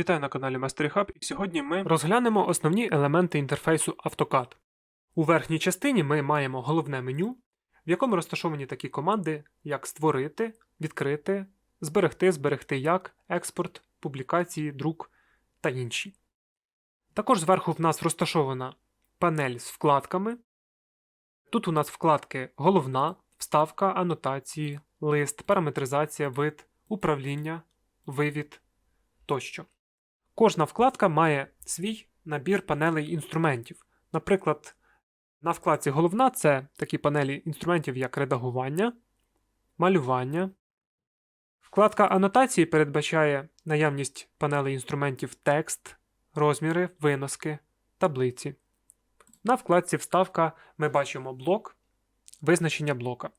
Вітаю на каналі Mastery Hub і сьогодні ми розглянемо основні елементи інтерфейсу AutoCAD. У верхній частині ми маємо головне меню, в якому розташовані такі команди, як створити, відкрити, зберегти, зберегти як, експорт, публікації, друк та інші. Також зверху в нас розташована панель з вкладками. Тут у нас вкладки головна, вставка, анотації, лист, параметризація, вид, управління, вивід тощо. Кожна вкладка має свій набір панелей інструментів. Наприклад, на вкладці головна це такі панелі інструментів, як редагування, малювання. Вкладка анотації передбачає наявність панелей інструментів текст, розміри, виноски, таблиці. На вкладці Вставка ми бачимо блок, визначення блока.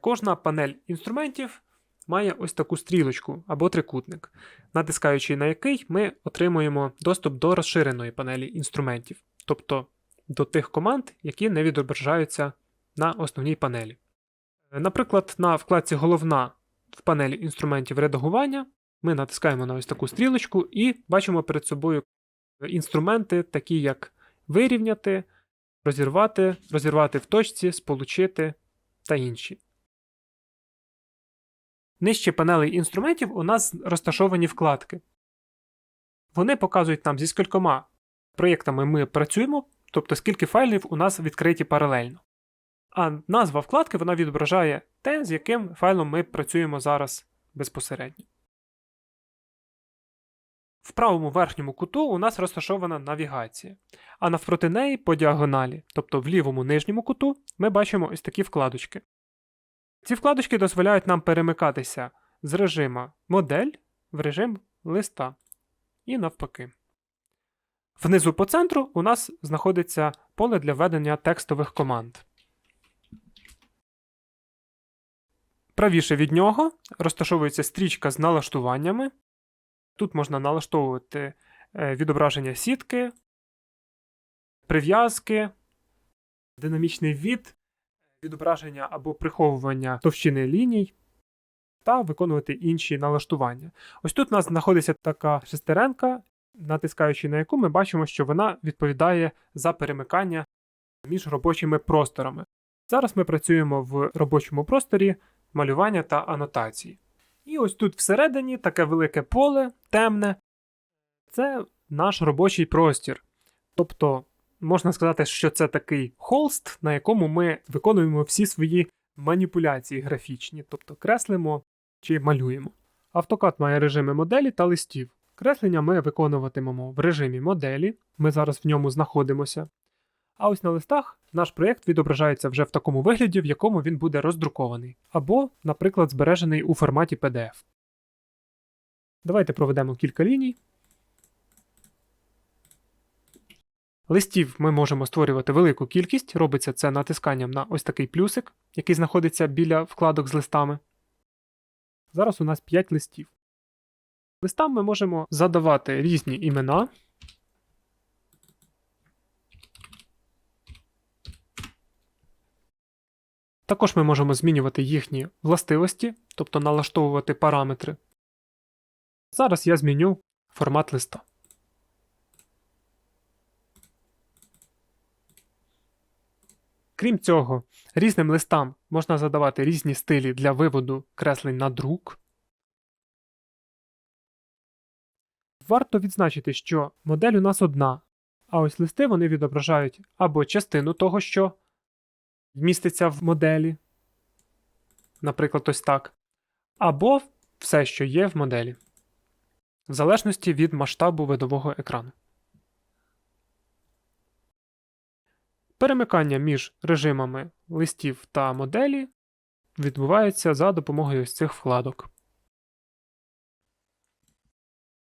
Кожна панель інструментів має ось таку стрілочку або трикутник, натискаючи на який ми отримуємо доступ до розширеної панелі інструментів, тобто до тих команд, які не відображаються на основній панелі. Наприклад, на вкладці Головна в панелі інструментів редагування ми натискаємо на ось таку стрілочку і бачимо перед собою інструменти, такі як вирівняти, розірвати, розірвати в точці, сполучити та інші. Нижче панелей інструментів у нас розташовані вкладки. Вони показують нам, зі скількома проєктами ми працюємо, тобто скільки файлів у нас відкриті паралельно. А назва вкладки вона відображає те, з яким файлом ми працюємо зараз безпосередньо. В правому верхньому куту у нас розташована навігація, а навпроти неї по діагоналі, тобто в лівому нижньому куту, ми бачимо ось такі вкладочки. Ці вкладочки дозволяють нам перемикатися з режима модель в режим листа і навпаки. Внизу по центру у нас знаходиться поле для введення текстових команд. Правіше від нього розташовується стрічка з налаштуваннями. Тут можна налаштовувати е, відображення сітки, прив'язки, динамічний від, відображення або приховування товщини ліній та виконувати інші налаштування. Ось тут у нас знаходиться така шестеренка, натискаючи на яку ми бачимо, що вона відповідає за перемикання між робочими просторами. Зараз ми працюємо в робочому просторі малювання та анотації. І ось тут всередині таке велике поле, темне. Це наш робочий простір. Тобто, можна сказати, що це такий холст, на якому ми виконуємо всі свої маніпуляції графічні, тобто креслимо чи малюємо. AutoCAD має режими моделі та листів. Креслення ми виконуватимемо в режимі моделі, ми зараз в ньому знаходимося. А ось на листах наш проєкт відображається вже в такому вигляді, в якому він буде роздрукований, або, наприклад, збережений у форматі PDF. Давайте проведемо кілька ліній. Листів ми можемо створювати велику кількість, робиться це натисканням на ось такий плюсик, який знаходиться біля вкладок з листами. Зараз у нас 5 листів. Листам ми можемо задавати різні імена. Також ми можемо змінювати їхні властивості, тобто налаштовувати параметри. Зараз я зміню формат листа. Крім цього, різним листам можна задавати різні стилі для виводу креслень на друк. Варто відзначити, що модель у нас одна, а ось листи вони відображають або частину того, що вміститься в моделі, наприклад, ось так, або все, що є в моделі, в залежності від масштабу видового екрану. Перемикання між режимами листів та моделі відбувається за допомогою ось цих вкладок.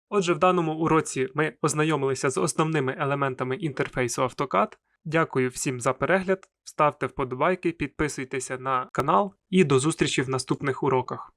Отже, в даному уроці ми ознайомилися з основними елементами інтерфейсу AutoCAD. Дякую всім за перегляд, ставте вподобайки, підписуйтеся на канал і до зустрічі в наступних уроках.